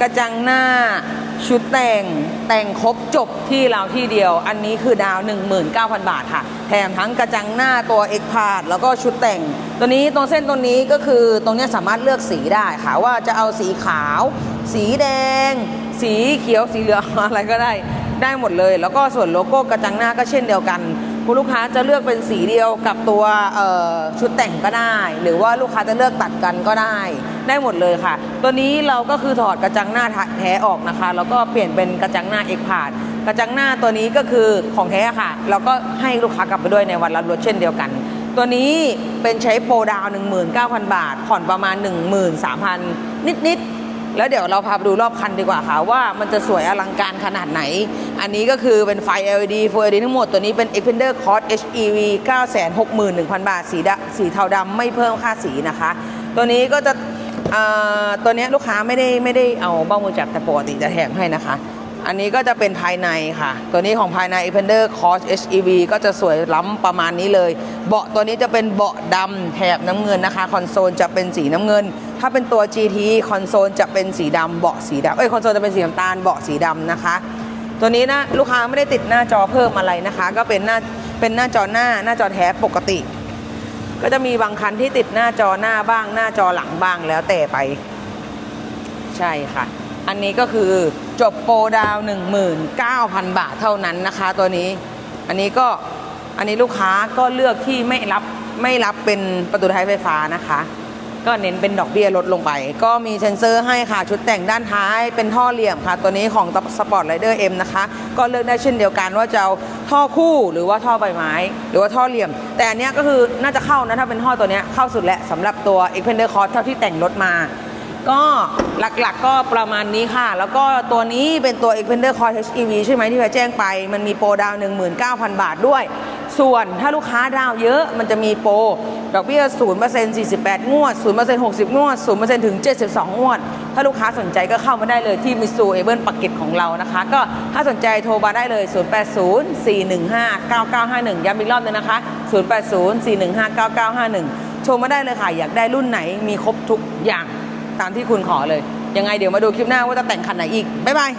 กระจังหน้าชุดแต่งแต่งครบจบที่เราที่เดียว อันนี้คือดาว 19,000 บาทค่ะ แถมทั้งกระจังหน้าตัวเอกพาดแล้วก็ชุดแต่ง ตัวนี้ตรงเส้นตัวนี้ก็คือตรงนี้สามารถเลือกสีได้ค่ะ ว่าจะเอาสีขาว สีแดง สีเขียวสีเหลืองอะไรก็ได้ได้หมดเลย แล้วก็ส่วนโลโก้กระจังหน้าก็เช่นเดียวกัน คุณลูกค้าจะเลือกเป็นสีเดียวกับตัวชุดแต่งก็ได้ หรือว่าลูกค้าจะเลือกตัดกันก็ได้ ได้หมดเลยค่ะ ตัวนี้เราก็คือถอดกระจังหน้าแท้ออกนะคะ แล้วก็เปลี่ยนเป็นกระจังหน้าเอกพาดกระจังหน้าตัวนี้ก็คือของแท้ค่ะแล้วก็ให้ลูกค้ากลับไปด้วยในวันรับรถเช่นเดียวกัน ตัวนี้เป็นใช้โปรดาว 19,000 บาท ผ่อนประมาณ 13,000 นิดๆ แล้วเดี๋ยวเราพาไปดูรอบคันดีกว่าค่ะ ว่ามันจะสวยอลังการขนาดไหน อันนี้ก็คือเป็นไฟ LED Full LED ทั้งหมดตัวนี้เป็น Xpander Cross HEV 961,000 บาท สีดสีเทาดำไม่เพิ่มค่าสีนะคะ ตัวนี้ก็จะตัวนี้ลูกค้าไม่ได้ไม่ได้เอาเบ้ามือจับแต่ปกติจะแถมให้นะคะ อันนี้ก็จะเป็นภายในค่ะ ตัวนี้ของภายใน Xpander Cross HEV ก็จะสวยล้ำประมาณนี้เลย เบาะตัวนี้จะเป็นเบาะดำแถบน้ำเงินนะคะ คอนโซลจะเป็นสีน้ำเงิน ถ้าเป็นตัว GT คอนโซลจะเป็นสีดำเบาะสีดำเอ้ยคอนโซลจะเป็นสีน้ำตาลเบาะสีดำนะคะ ตัวนี้นะลูกค้าไม่ได้ติดหน้าจอเพิ่มอะไรนะคะ ก็เป็นหน้าเป็นหน้าจอหน้าหน้าจอแท้ปกติ ก็จะมีบางคันที่ติดหน้าจอหน้าบ้าง หน้าจอหลังบ้างแล้วแต่ไป ใช่ค่ะ อันนี้ก็คือจบโปรดาว 19,000 บาทเท่านั้นนะคะ ตัวนี้ อันนี้ก็อันนี้ลูกค้าก็เลือกที่ไม่รับไม่รับเป็นประตูท้ายไฟฟ้านะคะ ก็เน้นเป็นดอกเบี้ยลดลงไป ก็มีเซนเซอร์ให้ค่ะ ชุดแต่งด้านท้ายเป็นท่อเหลี่ยมค่ะ ตัวนี้ของ Sport Rider M นะคะ ก็เลือกได้เช่นเดียวกันว่าจะเอาท่อคู่หรือว่าท่อใบไม้ หรือว่าท่อเหลี่ยม แต่อันนี้ก็คือน่าจะเข้านะถ้าเป็นท่อตัวนี้เข้าสุดแล้วสำหรับตัว Xpander Cross เท่าที่แต่งรถมา ก็หลักๆก็ประมาณนี้ค่ะ แล้วก็ตัวนี้เป็นตัว Xpander Cross HEV ใช่ไหมที่ไปแจ้งไป มันมีโปรดาว 19,000 บาทด้วย ส่วนถ้าลูกค้าดาวเยอะมันจะมีโปร ดอกเบี้ย 0% 48 งวด 0% 60 งวด 0%ถึง 72 งวด ถ้าลูกค้าสนใจก็เข้ามาได้เลยที่มิสูเอเบิลปักเก็ตของเรานะคะ ก็ถ้าสนใจโทรมาได้เลย 080 415 9951 ย้ำอีกรอบหนึงนะคะ 080 415 9951 โทรมาได้เลยค่ะอยากได้รุ่นไหนมีครบทุกอย่าง ตามที่คุณขอเลย ยังไงเดี๋ยวมาดูคลิปหน้าว่าจะแต่งคันไหนอีก บ๊ายบาย